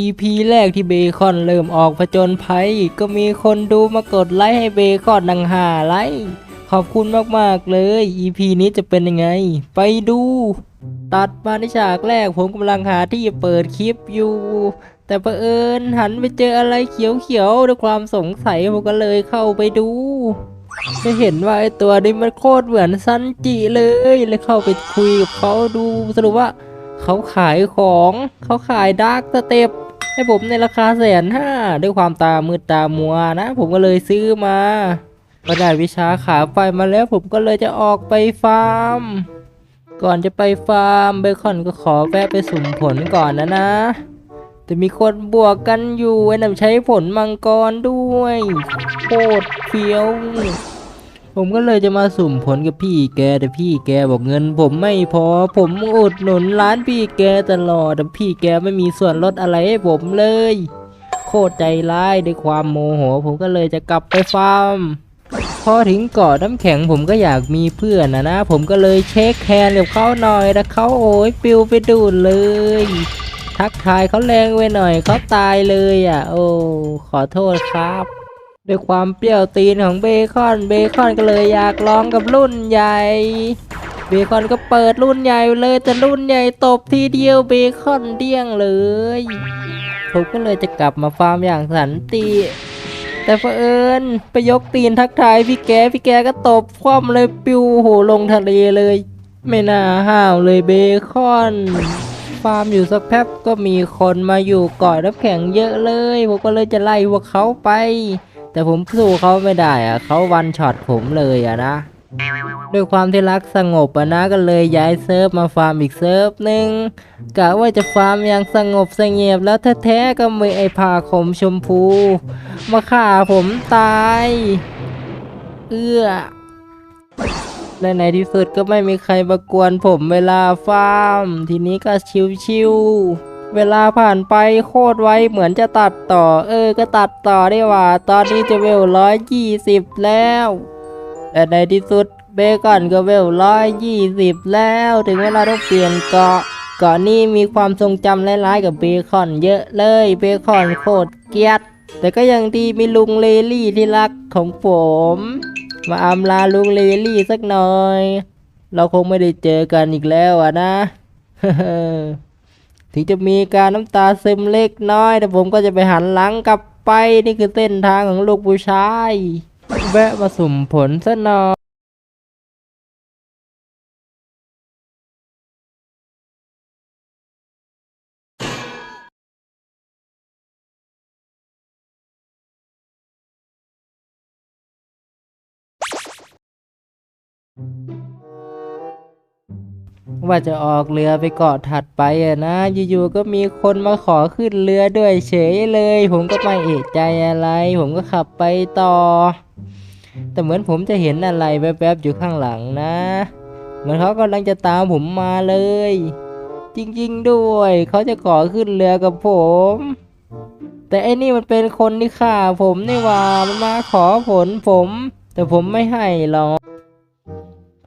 EP แรกที่เบคอนเริ่มออกผจญภัย ก็มีคนดูมากดไลค์ให้เบคอนดังหาไลค์ขอบคุณมาก ๆ เลย EP นี้จะเป็นยังไง ไปดู ตัดมาในฉากแรกผมกำลังหาที่เปิดคลิปอยู่ แต่เผอิญหันไปเจออะไรเขียว ๆ ด้วยความสงสัยผมก็เลยเข้าไปดูจะเห็นว่าไอตัวนี้มันโคตรเหมือนซันจิเลยเลยเข้าไปคุยกับเขาดูสรุปว่าเขาขายของเขาขายดาร์กสเต็ป ให้ผมในราคาแสนห้าด้วยความตามืดตามัวนะ ผมก็เลยซื้อมาพอได้วิชาขาไฟมาแล้วผมก็เลยจะออกไปฟาร์ม ก่อนจะไปฟาร์มเบคอนก็ขอแวะไปสุ่มผลก่อนนะนะ แต่มีคนบวกกันอยู่ไอ้นั่นใช้ผลมังกรด้วยโคตรเฟี้ยว ผมก็เลยจะมาสุ่มผลกับพี่แกแต่พี่แกบอกเงิน ผมไม่พอ ผมอุดหนุนร้านพี่แกตลอดแต่พี่แกไม่มีส่วนลดอะไรให้ผมเลย โคตรใจร้ายด้วยความโมโห ผมก็เลยจะกลับไปฟาร์มพอถึงเกาะน้ำแข็งผมก็อยากมีเพื่อนนะนะ ผมก็เลยเช็คแฮนด์กับเขาหน่อยแต่เขาโอ้ยปิวไปดูดเลย ทักทายเขาแรงไว้หน่อยเขาตายเลยอะ โอ้ขอโทษครับ ด้วยความเปรี้ยวตีนของเบคอน เบคอนก็เลยอยากลองกับรุ่นใหญ่ เบคอนก็เปิดรุ่นใหญ่เลยแต่รุ่นใหญ่ตบทีเดียวเบคอนเดี้ยงเลยผมก็เลยจะกลับมาฟาร์มอย่างสันติแต่เผอิญไปยกตีนทักทายพี่แกพี่แกก็ตบคว่ำเลยปิวโหลงทะเลเลย ไม่น่าห้าวเลยเบคอนฟาร์มอยู่สักแป๊บก็มีคนมาอยู่กาะน้ำแข็งเยอะเลย ผมก็เลยจะไล่พวกเขาไป แต่ผมสู้เขาไม่ได้อะเขาวันช็อตผมเลยอะนะ ด้วยความที่รักสงบอะนะก็เลยย้ายเซิร์ฟมาฟาร์มอีกเซิร์ฟหนึ่งกะว่าจะฟาร์มอย่างสงบสงี่ยมแล้วแท้ๆก็มีไอ้ผาขมชมพู มาฆ่าผมตาย เอื้อและในที่สุดก็ไม่มีใครมากวนผมเวลาฟาร์ม ทีนี้ก็ชิวๆ เวลาผ่านไปโคตรไวเหมือนจะตัดต่อ เออ ก็ตัดต่อได้ว่า ตอนนี้จะเวลร้อยยี่สิบแล้วและในที่สุดเบคอนก็เวลร้อยยี่สิบแล้ว ถึงเวลาต้องเปลี่ยนเกาะเกาะนี้มีความทรงจำร้ายๆกับเบคอนเยอะเลย เบคอนโคตรเกลียด แต่ก็ยังดีมีลุงเลลี่ที่รักของผม มาอำลาลุงเลลี่สักหน่อย เราคงไม่ได้เจอกันอีกแล้วอะนะ ถึงจะมีการน้ำตาซึมเล็กน้อย แต่ผมก็จะไปหันหลังกลับไปนี่คือเส้นทางของลูกผู้ชาย แวะมาสุ่มผลซะหน่อย ว่าจะออกเรือไปเกาะถัดไปอะนะ อยู่ๆก็มีคนมาขอขึ้นเรือด้วยเฉยเลย ผมก็ไม่เอะใจอะไร ผมก็ขับไปต่อ แต่เหมือนผมจะเห็นอะไรแวบๆอยู่ข้างหลังนะ เหมือนเขากำลังจะตามผมมาเลย จริงๆด้วย เขาจะขอขึ้นเรือกับผม แต่ไอ้นี่มันเป็นคนที่ฆ่าผมนี่หว่ามันมาขอผลผม แต่ผมไม่ให้หรอก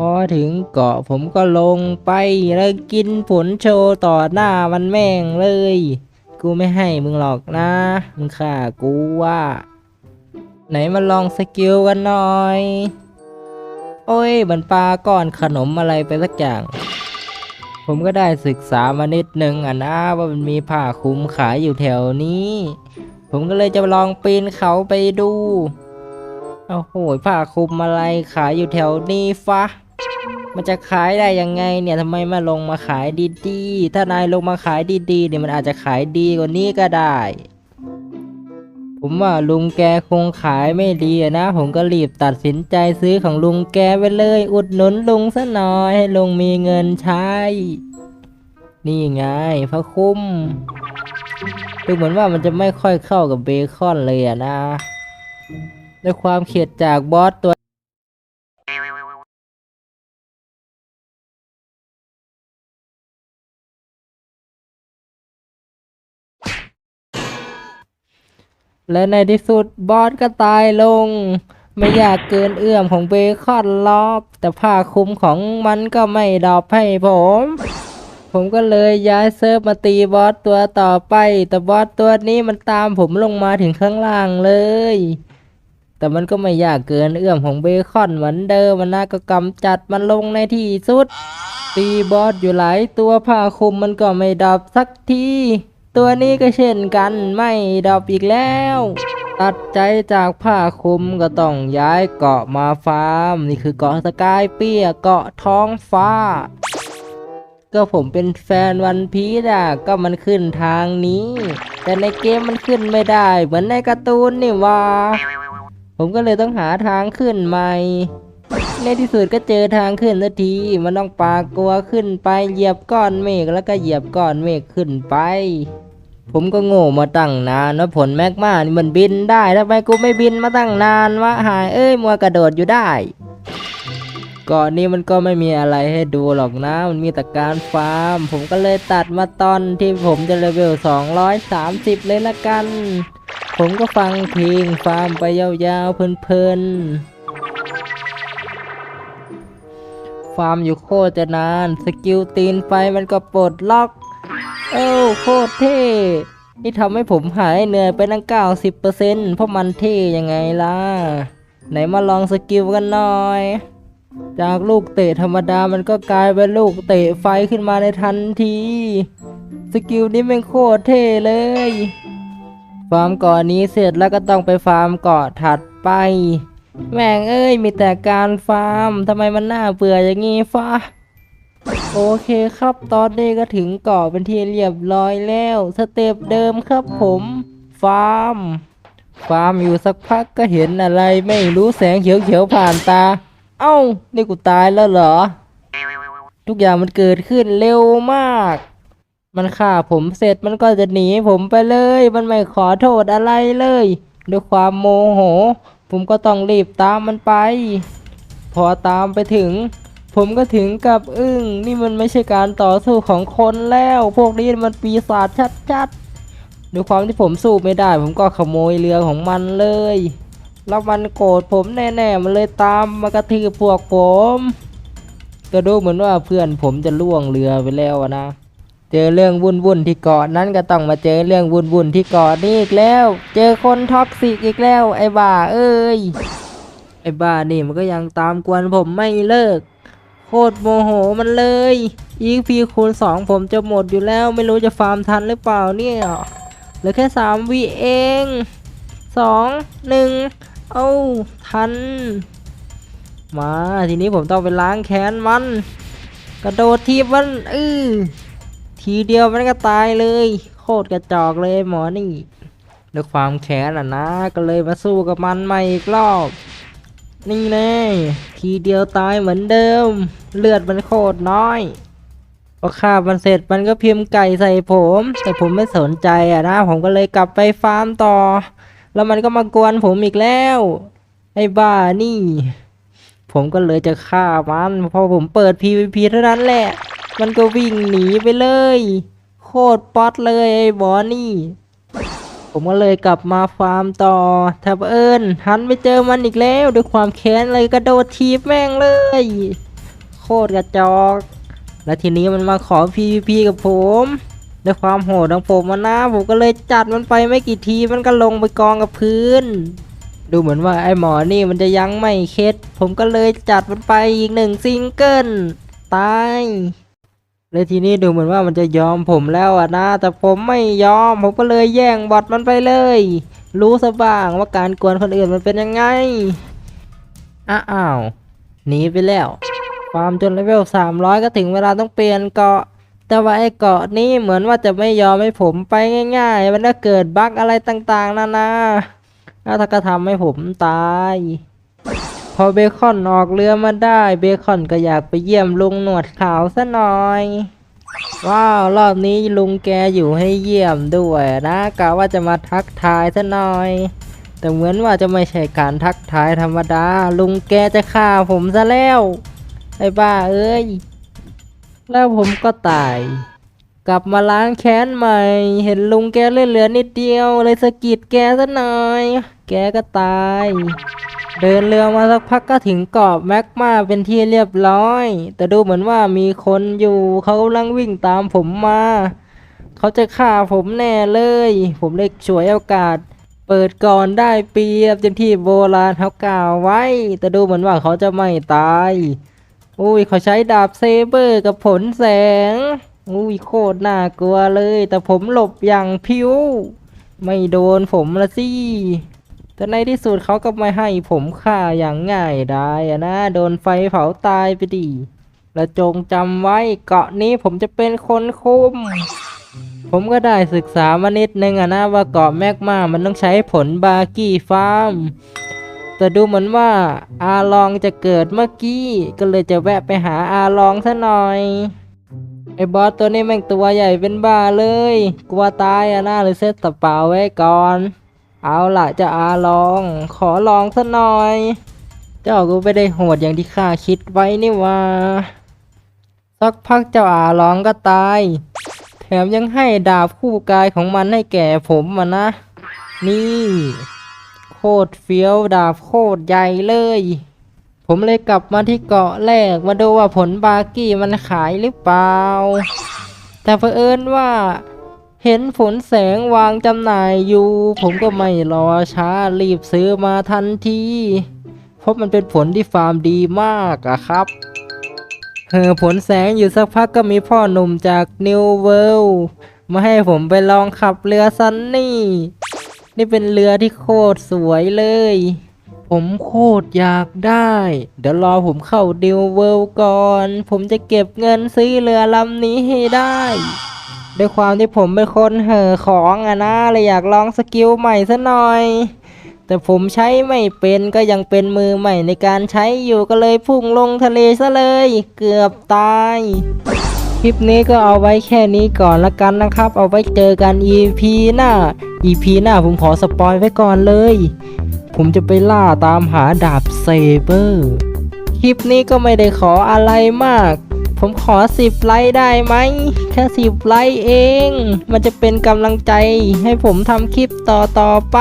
พอถึงเกาะผมก็ลงไปแล้วกินผลโชว์ต่อหน้ามันแม่งเลย กูไม่ให้มึงหรอกนะ มึงฆ่ากูว่า ไหนมาลองสกิลกันหน่อย โอ้ยมันปลาก้อนขนมอะไรไปสักอย่าง ผมก็ได้ศึกษามานิดนึงอะนะว่ามันมีผ้าคลุมขายอยู่แถวนี้ ผมก็เลยจะลองปีนเขาไปดูโอ้โหผ้าคลุมอะไรขายอยู่แถวนี้ฟะ มันจะขายได้ยังไงเนี่ยทำไมมาลงมาขายดีๆ ถ้านายลงมาขายดีๆเนี่ยมันอาจจะขายดีกว่านี้ก็ได้ ผมว่าลุงแกคงขายไม่ดีอะนะ ผมก็รีบตัดสินใจซื้อของลุงแกไปเลย อุดหนุนลุงซะหน่อยให้ลุงมีเงินใช้ นี่ไงพระคุ้มดูเหมือนว่ามันจะไม่ค่อยเข้ากับเบคอนเลยอะนะด้วยความเข็ดจากบอสตัว และในที่สุดบอสก็ตายลง ไม่อยากเกินเอื้อมของเบคอนลอบ แต่ผ้าคลุมของมันก็ไม่ดอบให้ผม ผมก็เลยย้ายเซิร์ฟมาตีบอสตัวต่อไป แต่บอสตัวนี้มันตามผมลงมาถึงข้างล่างเลย แต่มันก็ไม่ยากเกินเอื้อมของเบคอนเหมือนเดิมมันน่าก็กำจัดมันลงในที่สุด ตีบอสอยู่หลายตัวผ้าคลุมมันก็ไม่ดับสักที ตัวนี้ก็เช่นกันไม่ดับอีกแล้ว ตัดใจจากผ้าคลุมก็ต้องย้ายเกาะมาฟาร์ม นี่คือเกาะสกายเปียเกาะท้องฟ้า ก็ผมเป็นแฟนวันพีซอะก็มันขึ้นทางนี้ แต่ในเกมมันขึ้นไม่ได้ เหมือนในการ์ตูนนี่ว่า ผมก็เลยต้องหาทางขึ้นใหม่ในที่สุดก็เจอทางขึ้นสักที มันต้องปากกลัวขึ้นไป เหยียบก้อนเมฆแล้วก็เหยียบก้อนเมฆขึ้นไป ผมก็โง่มาตั้งนานว่าผลแมกมานี่มันบินได้ทำไมกูไม่บินมาตั้งนานวะหายเอ้ยมัวกระโดดอยู่ได้เก่อนนี้มันก็ไม่มีอะไรให้ดูหรอกนะ มันมีแต่การฟาร์ม ผมก็เลยตัดมาตอนที่ผมจะเลเวล 230 เลยละกัน ผมก็ฟังเพลงฟาร์มไปยาวๆ เพลินๆ ฟาร์มอยู่โคตรจะนาน สกิลตีนไฟมันก็ปลดล็อก เอ้าโคตรเท่ นี่ทำให้ผมหายเหนื่อยไปตั้ง 90%เพราะมันเท่ยังไงล่ะ ไหนมาลองสกิลกันหน่อย จากลูกเตะธรรมดามันก็กลายเป็นลูกเตะไฟขึ้นมาในทันที สกิลนี้เป็นโคตรเท่เลย ฟาร์มเกาะนี้เสร็จแล้วก็ต้องไปฟาร์มเกาะถัดไป แม่งเอ้ยมีแต่การฟาร์มทำไมมันน่าเบื่ออย่างงี้ฟ้า โอเคครับ ตอนนี้ก็ถึงเกาะเป็นที่เรียบร้อยแล้ว สเต็ปเดิมครับผม ฟาร์ม ฟาร์มอยู่สักพักก็เห็นอะไรไม่รู้แสงเขียวๆผ่านตา เอ้า นี่กูตายแล้วเหรอ ทุกอย่างมันเกิดขึ้นเร็วมาก มันฆ่าผมเสร็จมันก็จะหนีผมไปเลย มันไม่ขอโทษอะไรเลย ด้วยความโมโห ผมก็ต้องรีบตามมันไป พอตามไปถึง ผมก็ถึงกับอึ้งนี่มันไม่ใช่การต่อสู้ของคนแล้ว พวกนี้มันปีศาจชัดๆด้วยความที่ผมสู้ไม่ได้ ผมก็ขโมยเรือของมันเลย แล้วมันโกรธผมแน่ๆมันเลยตามมากระทืบพวกผมก็ดูเหมือนว่าเพื่อนผมจะล่วงเรือไปแล้วนะ เจอเรื่องวุ่นวุ่นๆที่เกาะนั้นก็ต้องมาเจอเรื่องวุ่นวุ่นๆที่เกาะนี้อีกแล้ว เจอคนท็อกซิกอีกแล้ว ไอ้บ้าเอ้ยไอ้บ้านี่มันก็ยังตามกวนผมไม่เลิก โคตรโมโหมันเลย อีกพีคูณสองผมจะหมดอยู่แล้ว ไม่รู้จะฟาร์มทันหรือเปล่าเนี่ยเหลือแค่สามวิเองสองหนึ่งเอ้าทัน มาทีนี้ผมต้องไปล้างแค้นมัน กระโดดทีบมันอื้อทีเดียวมันก็ตายเลย โคตรกระจอกเลยหมอนี่ด้วยความแค้นอะนะ ก็เลยมาสู้กับมันใหม่อีกรอบ นี่แน่ทีเดียวตายเหมือนเดิม เลือดมันโคตรน้อยพอฆ่ามันเสร็จมันก็พิมพ์ไก่ใส่ผม แต่ผมไม่สนใจอะนะ ผมก็เลยกลับไปฟาร์มต่อ แล้วมันก็มากวนผมอีกแล้วไอ้บ้านี่ ผมก็เลยจะฆ่ามันพอผมเปิด PVP เท่านั้นแหละ มันก็วิ่งหนีไปเลย โคตรป๊อตเลยไอ้บอนี่ ผมก็เลยกลับมาฟาร์มต่อถ้าเอิญหันไปเจอมันอีกแล้วด้วยความแค้นเลยกระโดดทีบแม่งเลย โคตรกระจอก แล้วทีนี้มันมาขอ PVP กับผมด้วยความโหดของผมมานะผมก็เลยจัดมันไปไม่กี่ทีมันก็ลงไปกองกับพื้น ดูเหมือนว่าไอ้หมอนี่มันจะยังไม่เข็ดผมก็เลยจัดมันไปอีกหนึ่งซิงเกิลตาย เลยทีนี้ดูเหมือนว่ามันจะยอมผมแล้วอะนะ แต่ผมไม่ยอม ผมก็เลยแย่งบอทมันไปเลย รู้ซะบ้างว่าการกวนคนอื่นมันเป็นยังไง อ้าวหนีไปแล้วฟามจนเลเวล300 ก็ถึงเวลาต้องเปลี่ยนเกาะ แต่ว่าไอ้เกาะนี้เหมือนว่าจะไม่ยอมให้ผมไปง่ายๆ มันก็เกิดบั๊กอะไรต่างๆ นานาแล้วถ้าก็ทำให้ผมตาย พอเบคอนออกเรือมาได้ เบคอนก็อยากไปเยี่ยมลุงหนวดขาวซะหน่อย ว้าว รอบนี้ลุงแกอยู่ให้เยี่ยมด้วยนะกะว่าจะมาทักทายซะหน่อย แต่เหมือนว่าจะไม่ใช่การทักทายธรรมดา ลุงแกจะฆ่าผมซะแล้ว ไอ้บ้าเอ้ย แล้วผมก็ตาย กลับมาล้างแค้นใหม่ เห็นลุงแกเลือเหลือนิดเดียว เลยสะกิดแกซะหน่อย แกก็ตาย เดินเรือมาสักพักก็ถึงเกาะแม็กมาเป็นที่เรียบร้อย แต่ดูเหมือนว่ามีคนอยู่เขากำลังวิ่งตามผมมา เขาจะฆ่าผมแน่เลย ผมเลยฉวยโอกาส เปิดก่อนได้เปรียบอย่างที่โบราณเขากล่าวไว้ แต่ดูเหมือนว่าเขาจะไม่ตาย อุ้ยเขาใช้ดาบเซเบอร์กับผลแสง อุ้ยโคตรน่ากลัวเลย แต่ผมหลบอย่างพิ้ว ไม่โดนผมละสิแต่ในที่สุดเขาก็ไม่ให้ผมฆ่าอย่างง่ายได้นะ โดนไฟเผาตายไปดิและจงจำไว้เกาะนี้ผมจะเป็นคนคุม ผมก็ได้ศึกษามานิดนึงอะนะว่าเกาะแมกมามันต้องใช้ผลบากี้ฟาร์ม แต่ดูเหมือนว่าอาลองจะเกิดเมื่อกี้ ก็เลยจะแวะไปหาอาลองซะหน่อย ไอ้บอสตัวนี้แม่งตัวใหญ่เป็นบ้าเลย กลัวตายอะนะเลยเซตตะเปล่าไว้ก่อน เอาล่ะจะอาลอง ขอลองซะหน่อย เจ้าก็ไม่ได้โหดอย่างที่ข้าคิดไว้นี่ว่าสักพักเจ้าอาลองก็ตาย แถมยังให้ดาบคู่กายของมันให้แก่ผมมานะ นี่ โคตรเฟี้ยวดาบโคตรใหญ่เลย ผมเลยกลับมาที่เกาะแรกมาดูว่าผลบากี้มันขายหรือเปล่า แต่เผอิญว่าเห็นผลแสงวางจำหน่ายอยู่ ผมก็ไม่รอช้ารีบซื้อมาทันที เพราะมันเป็นผลที่ฟาร์มดีมากอะครับเออผลแสงอยู่สักพักก็มีพ่อหนุ่มจากนิวเวิลมาให้ผมไปลองขับเรือซันนี่ นี่เป็นเรือที่โคตรสวยเลย ผมโคตรอยากได้ เดี๋ยวรอผมเข้าดิวเวิลด์ก่อน ผมจะเก็บเงินซื้อเรือลำนี้ให้ได้ ด้วยความที่ผมเป็นคนเห่อของอะนะเลยอยากลองสกิลใหม่ซะหน่อย แต่ผมใช้ไม่เป็นก็ยังเป็นมือใหม่ในการใช้อยู่ก็เลยพุ่งลงทะเลซะเลย เกือบตายคลิปนี้ก็เอาไว้แค่นี้ก่อนละกันนะครับ เอาไว้เจอกัน EP หน้า EP หน้าผมขอสปอยไว้ก่อนเลย ผมจะไปล่าตามหาดาบเซเบอร์ คลิปนี้ก็ไม่ได้ขออะไรมาก ผมขอสิบไลค์ได้ไหม แค่สิบไลค์เอง มันจะเป็นกำลังใจให้ผมทำคลิปต่อต่อๆไป